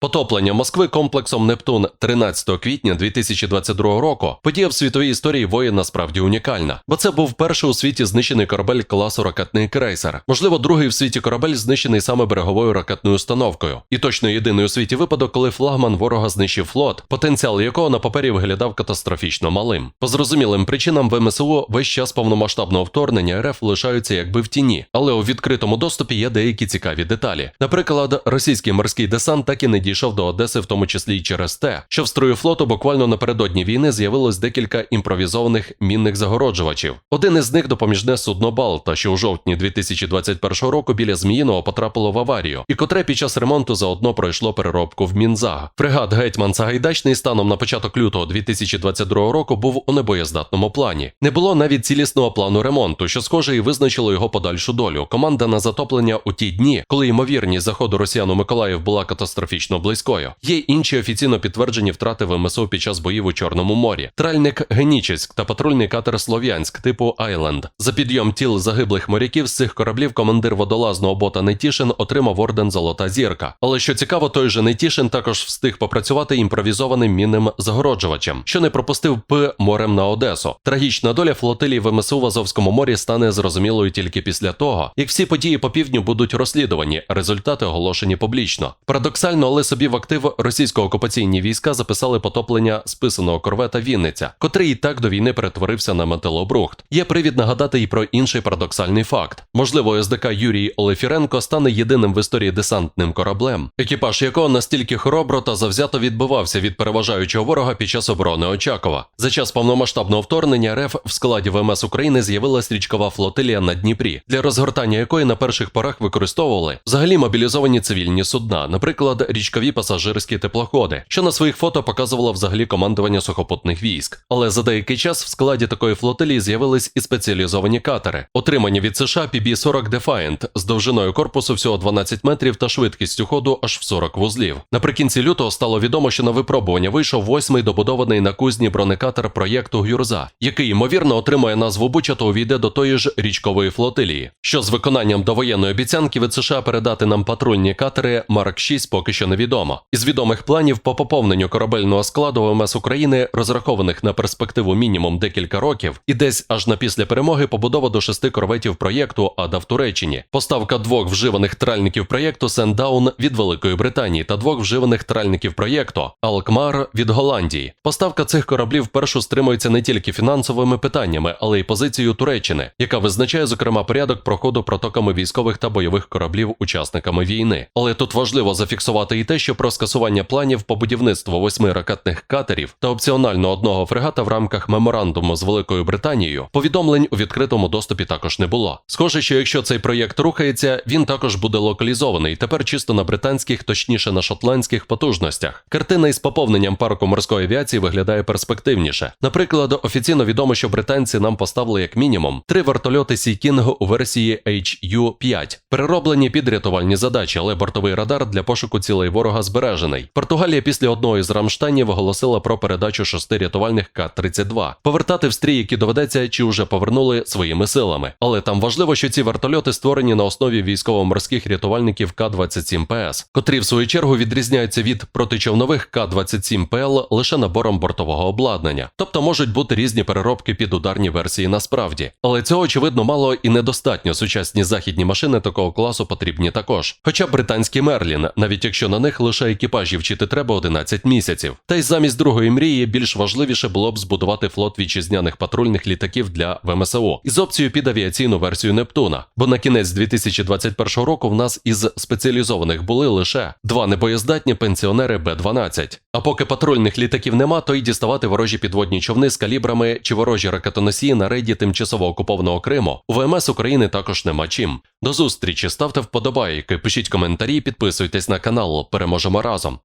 Потоплення Москви комплексом Нептун 13 квітня 2022 року. Подія в світовій історії воєн насправді унікальна, бо це був перший у світі знищений корабель класу ракетний крейсер. Можливо, другий в світі корабель знищений саме береговою ракетною установкою. І точно єдиний у світі випадок, коли флагман ворога знищив флот, потенціал якого на папері виглядав катастрофічно малим. По зрозумілим причинам ВМСУ весь час повномасштабного вторгнення РФ лишаються якби в тіні, але у відкритому доступі є деякі цікаві деталі. Наприклад, російський морський десант так і не дійшов до Одеси, в тому числі й через те, що в строю флоту буквально напередодні війни з'явилось декілька імпровізованих мінних загороджувачів. Один із них допоміжне судно Балта, що у жовтні 2021 року біля Зміїного потрапило в аварію, і котре під час ремонту заодно пройшло переробку в Мінзаг. Фрегат Гетьман Сагайдачний станом на початок лютого 2022 року був у небоєздатному плані. Не було навіть цілісного плану ремонту, що схоже і визначило його подальшу долю. Команда на затоплення у ті дні, коли ймовірність заходу росіян у Миколаїв була катастрофічно близькою. Є інші офіційно підтверджені втрати ВМСО під час боїв у Чорному морі. Тральник Генічеськ та патрульний катер Слов'янськ типу Айленд. За підйом тіл загиблих моряків з цих кораблів командир водолазного бота Нетішин отримав орден Золота зірка. Але що цікаво, той же Нетішин також встиг попрацювати імпровізованим мінним загороджувачем, що не пропустив П морем на Одесу. Трагічна доля флотилії ВМСУ в Азовському морі стане зрозумілою тільки після того, як всі події по півдню будуть розслідувані, результати оголошені публічно. Парадоксально, але собі в актив російсько-окупаційні війська записали потоплення списаного корвета Вінниця, котрий і так до війни перетворився на металобрухт. Є привід нагадати і про інший парадоксальний факт. Можливо, СДК Юрій Олефіренко стане єдиним в історії десантним кораблем, екіпаж якого настільки хоробро та завзято відбивався від переважаючого ворога під час оборони Очакова. За час повномасштабного вторгнення РФ в складі ВМС України з'явилась річкова флотилія на Дніпрі, для розгортання якої на перших порах використовували взагалі мобілізовані цивільні судна, наприклад, річкові пасажирські теплоходи, що на своїх фото показувало взагалі командування сухопутних військ. Але за деякий час в складі такої флотилії з'явились і спеціалізовані катери, отримані від США PB-40 Defiant з довжиною корпусу всього 12 метрів та швидкістю ходу аж в 40 вузлів. Наприкінці лютого стало відомо, що на випробування вийшов восьмий добудований на кузні бронекатер проєкту Гюрза, який ймовірно отримує назву Буча та увійде до тої ж річкової флотилії. Що з виконанням довоєнної обіцянки від США передати нам патрульні катери Марк 6 поки що невідомо. Із відомих планів по поповненню корабельного складу ВМС України, розрахованих на перспективу мінімум декілька років, і десь аж на після перемоги побудова до шести корветів проєкту Ада в Туреччині, поставка двох вживаних тральників проєкту Сендаун від Великої Британії та двох вживаних тральників проєкту Алкмар від Голландії. Поставка цих кораблів першу стримується не тільки фінансовими питаннями, але й позицією Туреччини, яка визначає зокрема порядок проходу протоками військових та бойових кораблів учасниками війни. Але тут важливо зафіксувати і те, що про скасування планів по будівництву восьми ракетних катерів та опціонально одного фрегата в рамках меморандуму з Великою Британією повідомлень у відкритому доступі також не було. Схоже, що якщо цей проєкт рухається, він також буде локалізований тепер чисто на британських, точніше на шотландських потужностях. Картина із поповненням парку морської авіації виглядає перспективніше. Наприклад, офіційно відомо, що британці нам поставили як мінімум три вертольоти King у версії HU-5, перероблені під рятувальні задачі, але бортовий радар для пошуку цілей ворога збережений. Португалія після одного із Рамштайнів оголосила про передачу шести рятувальних К-32. Повертати в стрій, які доведеться, чи вже повернули своїми силами. Але там важливо, що ці вертольоти створені на основі військово-морських рятувальників К-27ПС, котрі в свою чергу відрізняються від протичовнових К-27ПЛ лише набором бортового обладнання, тобто можуть бути різні переробки під ударні версії насправді. Але цього очевидно мало і недостатньо. Сучасні західні машини такого класу потрібні також. Хоча британський Мерлін, навіть якщо на них лише екіпажі вчити треба 11 місяців. Та й замість другої мрії більш важливіше було б збудувати флот вітчизняних патрульних літаків для ВМСО із опцією під авіаційну версію Нептуна. Бо на кінець 2021 року в нас із спеціалізованих були лише два небоєздатні пенсіонери Б-12. А поки патрульних літаків нема, то й діставати ворожі підводні човни з калібрами чи ворожі ракетоносії на рейді тимчасово окупованого Криму у ВМС України також нема чим. До зустрічі ставте вподобайки, пишіть коментарі, підписуйтесь на канал. Переможемо разом.